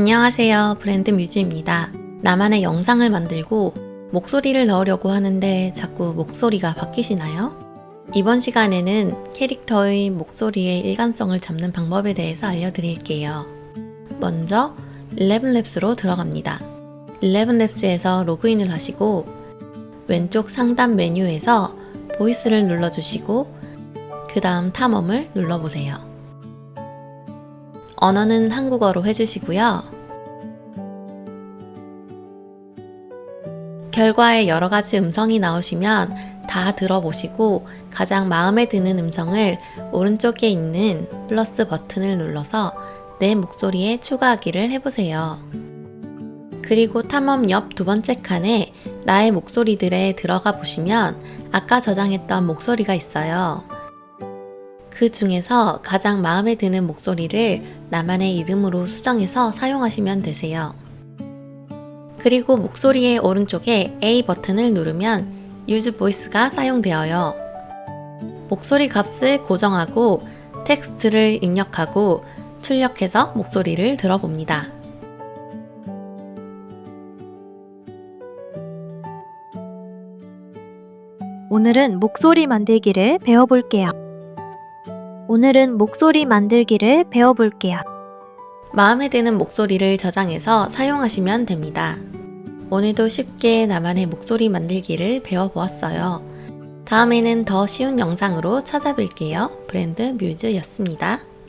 안녕하세요. 브랜드 뮤즈입니다. 나만의 영상을 만들고 목소리를 넣으려고 하는데 자꾸 목소리가 바뀌시나요? 이번 시간에는 캐릭터의 목소리의 일관성을 잡는 방법에 대해서 알려드릴게요. 먼저 11랩스로 들어갑니다. 11랩스에서 로그인을 하시고 왼쪽 상단 메뉴에서 보이스를 눌러주시고 그 다음 탐험을 눌러보세요. 언어는 한국어로 해주시고요. 결과에 여러 가지 음성이 나오시면 다 들어보시고 가장 마음에 드는 음성을 오른쪽에 있는 플러스 버튼을 눌러서 내 목소리에 추가하기를 해보세요. 그리고 탐험 옆 두 번째 칸에 나의 목소리들에 들어가 보시면 아까 저장했던 목소리가 있어요. 그 중에서 가장 마음에 드는 목소리를 나만의 이름으로 수정해서 사용하시면 되세요. 그리고 목소리의 오른쪽에 A 버튼을 누르면 Use Voice가 사용되어요. 목소리 값을 고정하고 텍스트를 입력하고 출력해서 목소리를 들어봅니다. 오늘은 목소리 만들기를 배워볼게요. 오늘은 목소리 만들기를 배워볼게요. 마음에 드는 목소리를 저장해서 사용하시면 됩니다. 오늘도 쉽게 나만의 목소리 만들기를 배워보았어요. 다음에는 더 쉬운 영상으로 찾아뵐게요. 브랜드 뮤즈였습니다.